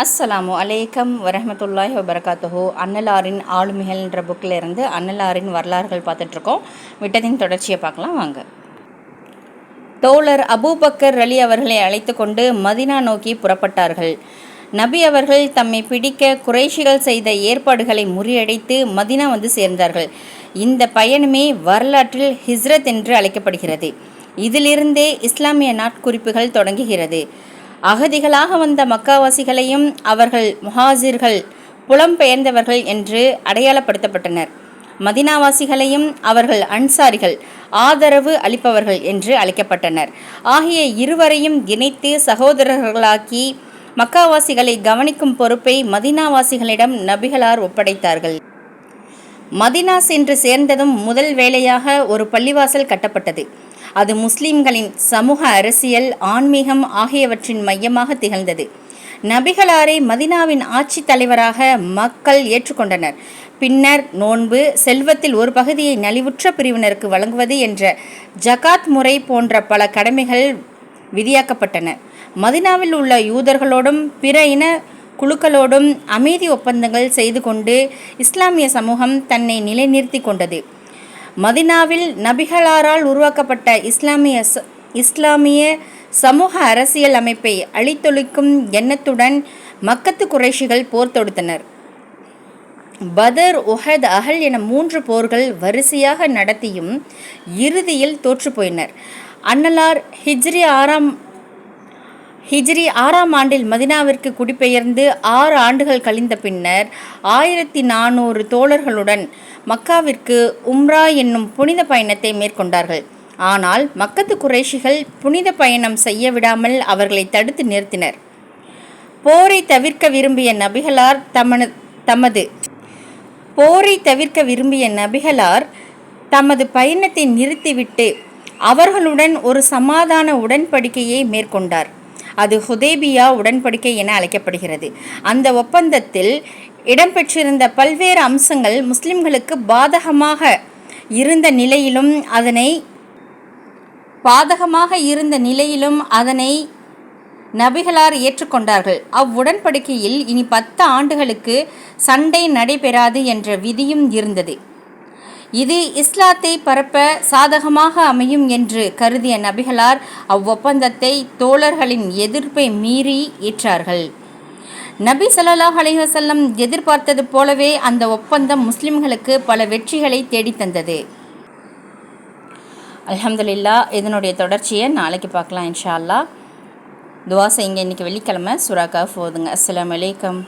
அஸ்ஸலாமு அலைக்கம் வரமத்துல்லாஹி வபரகாத்துஹு. அன்னலாரின் ஆளுமைகள்ன்ற புக்கில் இருந்து அன்னலாரின் வரலாறுகள் பார்த்துட்ருக்கோம். விட்டதின் தொடர்ச்சியை பார்க்கலாம் வாங்க. தோழர் அபூபக்கர் அலி அவர்களை அழைத்து கொண்டு மதினா நோக்கி புறப்பட்டார்கள். நபி அவர்கள் தம்மை பிடிக்க குறைஷிகள் செய்த ஏற்பாடுகளை முறியடித்து மதினா வந்து சேர்ந்தார்கள். இந்த பயணமே வரலாற்றில் ஹிஸ்ரத் என்று அழைக்கப்படுகிறது. இதிலிருந்தே இஸ்லாமிய நாட்குறிப்புகள் தொடங்குகிறது. அகதிகளாக வந்த மக்காவாசிகளையும் அவர்கள் முஹாசிர்கள் புலம்பெயர்ந்தவர்கள் என்று அடையாளப்படுத்தப்பட்டனர். மதினாவாசிகளையும் அவர்கள் அன்சாரிகள் ஆதரவு அளிப்பவர்கள் என்று அழைக்கப்பட்டனர். ஆகிய இருவரையும் இணைத்து சகோதரர்களாக்கி மக்காவாசிகளை கவனிக்கும் பொறுப்பை மதினாவாசிகளிடம் நபிகளார் ஒப்படைத்தார்கள். மதினா சென்று சேர்ந்ததும் முதல் வேளையாக ஒரு பள்ளிவாசல் கட்டப்பட்டது. அது முஸ்லிம்களின் சமூக அரசியல் ஆன்மீகம் ஆகியவற்றின் மையமாக திகழ்ந்தது. நபிகளாரை மதினாவின் ஆட்சி தலைவராக மக்கள் ஏற்றுக்கொண்டனர். பின்னர் நோன்பு செல்வத்தில் ஒரு பகுதியை நலிவுற்ற பிரிவினருக்கு வழங்குவது என்ற ஜகாத் முறை போன்ற பல கடமைகள் விதியாக்கப்பட்டன. மதினாவில் உள்ள யூதர்களோடும் பிற இன குழுக்களோடும் அமைதி ஒப்பந்தங்கள் செய்து கொண்டு இஸ்லாமிய சமூகம் தன்னை நிலைநிறுத்தி கொண்டது. மதினாவில் நபிகளாரால் உருவாக்கப்பட்ட இஸ்லாமிய இஸ்லாமிய சமூக அரசியல் அமைப்பை அழித்தொழிக்கும் எண்ணத்துடன் மக்கத்து குறைஷிகள் போர் தொடுத்தனர். பதர் உஹத் அகல் என மூன்று போர்கள் வரிசையாக நடத்தியும் இறுதியில் தோற்றுப்போயினர் அன்னலார் ஹிஜ்ரி ஆறாம் ஹிஜ்ரி ஆறாம் ஆண்டில் மதினாவிற்கு குடிபெயர்ந்து ஆறு ஆண்டுகள் கழிந்த பின்னர் ஆயிரத்தி நானூறு தோழர்களுடன் மக்காவிற்கு உம்ரா என்னும் புனித பயணத்தை மேற்கொண்டார்கள். ஆனால் மக்கத்து குறைஷிகள் புனித பயணம் செய்ய விடாமல் அவர்களை தடுத்து நிறுத்தினர். போரை தவிர்க்க விரும்பிய நபிகளார் தமனு தமது போரை தவிர்க்க விரும்பிய நபிகளார் தமது பயணத்தை நிறுத்திவிட்டு அவர்களுடன் ஒரு சமாதான உடன்படிக்கையை மேற்கொண்டார். அது ஹுதேபியா உடன்படிக்கை என அழைக்கப்படுகிறது. அந்த ஒப்பந்தத்தில் இடம்பெற்றிருந்த பல்வேறு அம்சங்கள் முஸ்லிம்களுக்கு பாதகமாக இருந்த நிலையிலும் அதனை பாதகமாக இருந்த நிலையிலும் அதனை நபிகளார் ஏற்றுக்கொண்டார்கள். அவ்வுடன்படிக்கையில் இனி பத்து ஆண்டுகளுக்கு சண்டை நடைபெறாது என்ற விதியும் இருந்தது. இது இஸ்லாத்தை பரப்ப சாதகமாக அமையும் என்று கருதிய நபிகளார் அவ்வொப்பந்தத்தை தோழர்களின் எதிர்ப்பை மீறி ஏற்றார்கள். நபி சல்லாஹ் அலிஹசல்லம் எதிர்பார்த்தது போலவே அந்த ஒப்பந்தம் முஸ்லிம்களுக்கு பல வெற்றிகளை தேடித்தந்தது அலமதுல்லா இதனுடைய தொடர்ச்சியை நாளைக்கு பார்க்கலாம் இன்ஷா அல்லா துவா செய்யுங்க. இன்றைக்கி வெள்ளிக்கிழமை சுராக்கா போதுங்க அஸ்லாம் வலைக்கம்